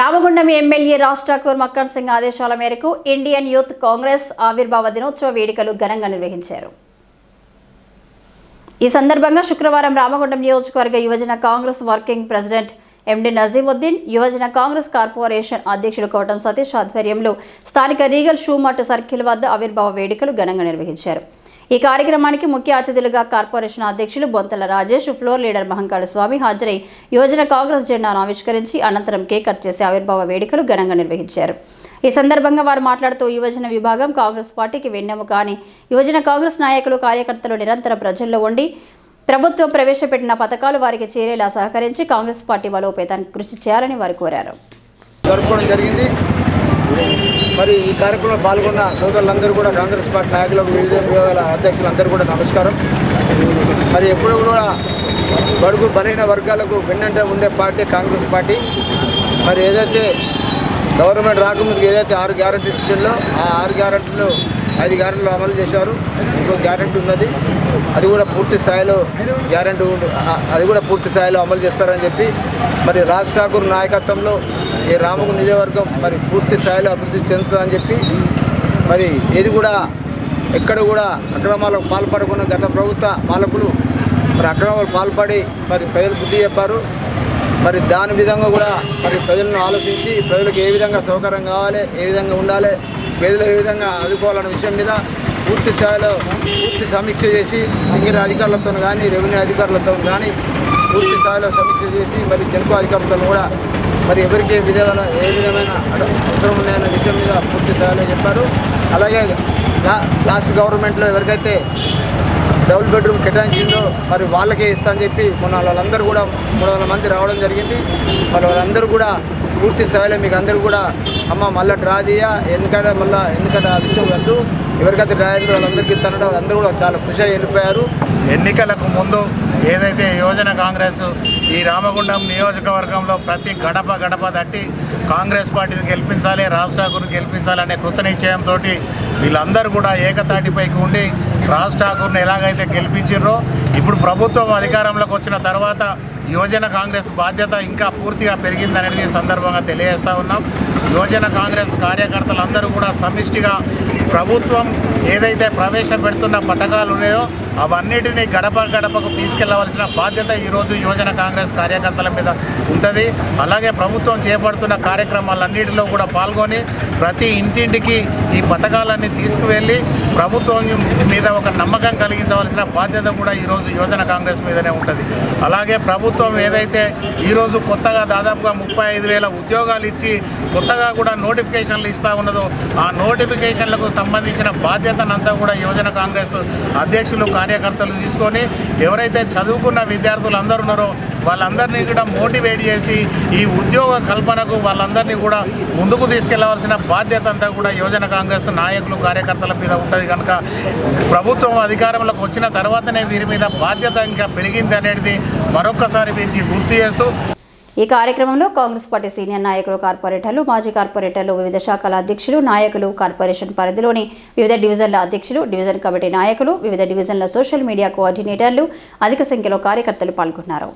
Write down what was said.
Ramagundam MLA Raj Thakur Makkar Singh ఆదేశాల మేరకు Indian youth Congress ఆవిర్భావ దినోత్సవ వేడుకలు ఘనంగా నిర్వహించారు. ఈ సందర్భంగా శుక్రవారం రామగుండం నియోజకవర్గ యువజన Congress working president MD Nazimuddin యువజన కాంగ్రెస్ కార్పొరేషన్ అధ్యక్షుడు కోటం సతీష్ ఆధ్వర్యంలో స్థానిక రీగల్ షూమార్ట్ సర్కిల్ వద్ద ఆవిర్భావ వేడుకలు ఘనంగా నిర్వహించారు. ఈ కార్యక్రమానికి ముఖ్య అతిథులుగా కార్పొరేషన్ అధ్యక్షులు బొంతల రాజేష్ ఫ్లోర్ లీడర్ మహంకాళ స్వామి హాజరై యోజన కాంగ్రెస్ జెండాను ఆవిష్కరించి అనంతరం కేక్ కట్ చేసి ఆవిర్భావ వేడుకలు ఘనంగా నిర్వహించారు. ఈ సందర్భంగా వారు మాట్లాడుతూ యువజన విభాగం కాంగ్రెస్ పార్టీకి వెన్నెము కానీ యువజన కాంగ్రెస్ నాయకులు కార్యకర్తలు నిరంతర ప్రజల్లో ఉండి ప్రభుత్వం ప్రవేశపెట్టిన పథకాలు వారికి చేరేలా సహకరించి కాంగ్రెస్ పార్టీ బలోపేతానికి కృషి చేయాలని వారు కోరారు. మరి ఈ కార్యక్రమంలో పాల్గొన్న సోదరులందరూ కూడా కాంగ్రెస్ పార్టీ నాయకులకు వివిధ విభాగాల అధ్యక్షులందరూ కూడా నమస్కారం. మరి ఎప్పుడు కూడా బడుగు బలైన వర్గాలకు భిన్నంటే ఉండే పార్టీ కాంగ్రెస్ పార్టీ. మరి ఏదైతే గవర్నమెంట్ రాకముందుకు ఏదైతే ఆరు గ్యారెంటీ ఇచ్చిందో ఆ ఆరు గ్యారెంటీలు ఐదు గ్యారెంట్లు అమలు చేశారు ఇంకో గ్యారెంటీ ఉన్నది అది కూడా పూర్తి స్థాయిలో గ్యారెంటీ ఉంది. అది కూడా పూర్తి స్థాయిలో అమలు చేస్తారని చెప్పి మరి రాజ్ ఠాకూర్ నాయకత్వంలో ఈ రాముకు నియోజకవర్గం మరి పూర్తి స్థాయిలో అభివృద్ధి చెందుతుందని చెప్పి మరి ఏది కూడా ఎక్కడ కూడా అక్రమాలకు పాల్పడకుండా గత ప్రభుత్వ పాలకులు మరి అక్రమాలు పాల్పడి మరి ప్రజలు బుద్ధి చెప్పారు మరి దాని విధంగా కూడా మరి ప్రజలను ఆలోచించి ప్రజలకు ఏ విధంగా సౌకర్యం కావాలి ఏ విధంగా ఉండాలి పేదలు ఏ విధంగా ఆదుకోవాలనే విషయం మీద పూర్తి స్థాయిలో పూర్తి సమీక్ష చేసి సింగిల్ అధికారులతో కానీ రెవెన్యూ అధికారులతో కానీ పూర్తి స్థాయిలో సమీక్ష చేసి మరి జనపు అధికారులతో కూడా మరి ఎవరికి ఏ విధమైన ఏ విధమైన అవసరం ఉన్నాయన్న విషయం మీద పూర్తి స్థాయిలో చెప్పారు. అలాగే లా- లాస్ట్ గవర్నమెంట్లో ఎవరికైతే డబుల్ బెడ్రూమ్ కేటాయించిందో మరి వాళ్ళకే ఇస్తా అని చెప్పి మొన్న వాళ్ళందరూ కూడా మూడు వందల మంది రావడం జరిగింది. మరి వాళ్ళందరూ కూడా పూర్తి స్థాయిలో మీకు అందరూ కూడా అమ్మ మళ్ళీ డ్రా చేయ ఎందుకంటే మళ్ళీ ఎందుకంటే ఆ విషయం వద్దు. ఎవరికైతే డ్రా అయిందో వాళ్ళందరికీ తనడం అందరూ కూడా చాలా ఖుషి వెళ్ళిపోయారు. ఎన్నికలకు ముందు ఏదైతే యోజన కాంగ్రెస్ ఈ రామగుండం నియోజకవర్గంలో ప్రతి గడప గడప తట్టి కాంగ్రెస్ పార్టీని గెలిపించాలి రాజ్ ఠాకూర్ని గెలిపించాలనే కృత నిశ్చయంతో వీళ్ళందరూ కూడా ఏకతాటిపైకి ఉండి రాజ్ ఠాకూర్ని ఎలాగైతే గెలిపించారో ఇప్పుడు ప్రభుత్వం అధికారంలోకి వచ్చిన తర్వాత యువజన కాంగ్రెస్ బాధ్యత ఇంకా పూర్తిగా పెరిగిందనేది సందర్భంగా తెలియజేస్తూ ఉన్నాం. యువజన కాంగ్రెస్ కార్యకర్తలందరూ కూడా సమిష్టిగా ప్రభుత్వం ఏదైతే ప్రవేశపెడుతున్న పథకాలు ఉన్నాయో అవన్నిటినీ గడప గడపకు తీసుకెళ్ళవలసిన బాధ్యత ఈరోజు యువజన కాంగ్రెస్ కార్యకర్తల మీద ఉంటుంది. అలాగే ప్రభుత్వం చేపడుతున్న కార్యక్రమాలన్నిటిలో కూడా పాల్గొని ప్రతి ఇంటింటికి ఈ పథకాలన్నీ తీసుకువెళ్ళి ప్రభుత్వం మీద ఒక నమ్మకం కలిగించవలసిన బాధ్యత కూడా ఈరోజు యువజన కాంగ్రెస్ మీదనే ఉంటుంది. అలాగే ప్రభుత్వం ఏదైతే ఈరోజు కొత్తగా దాదాపుగా ముప్పై ఐదు వేల ఉద్యోగాలు ఇచ్చి కొత్తగా కూడా నోటిఫికేషన్లు ఇస్తా ఉన్నదో ఆ నోటిఫికేషన్లకు సంబంధించిన బాధ్యతనంతా కూడా యువజన కాంగ్రెస్ అధ్యక్షులు కార్యకర్తలు తీసుకొని ఎవరైతే చదువుకున్న విద్యార్థులు అందరూ ఉన్నారో వాళ్ళందరినీ కూడా మోటివేట్ చేసి ఈ ఉద్యోగ కల్పనకు వాళ్ళందరినీ కూడా ముందుకు తీసుకెళ్ళవలసిన బాధ్యత అంతా కూడా యువజన కాంగ్రెస్ నాయకులు కార్యకర్తల మీద ఉంటుంది కనుక ప్రభుత్వం అధికారంలోకి వచ్చిన తర్వాతనే వీరి మీద బాధ్యత ఇంకా పెరిగింది అనేది మరొక్కసారి వీరికి గుర్తు చేస్తూ ఈ కార్యక్రమంలో కాంగ్రెస్ పార్టీ సీనియర్ నాయకులు కార్పొరేటర్లు మాజీ కార్పొరేటర్లు వివిధ శాఖల అధ్యక్షులు నాయకులు కార్పొరేషన్ పరిధిలోని వివిధ డివిజన్ల అధ్యక్షులు డివిజన్ కమిటీ నాయకులు వివిధ డివిజన్ల సోషల్ మీడియా కోఆర్డినేటర్లు అధిక సంఖ్యలో కార్యకర్తలు పాల్గొన్నారు.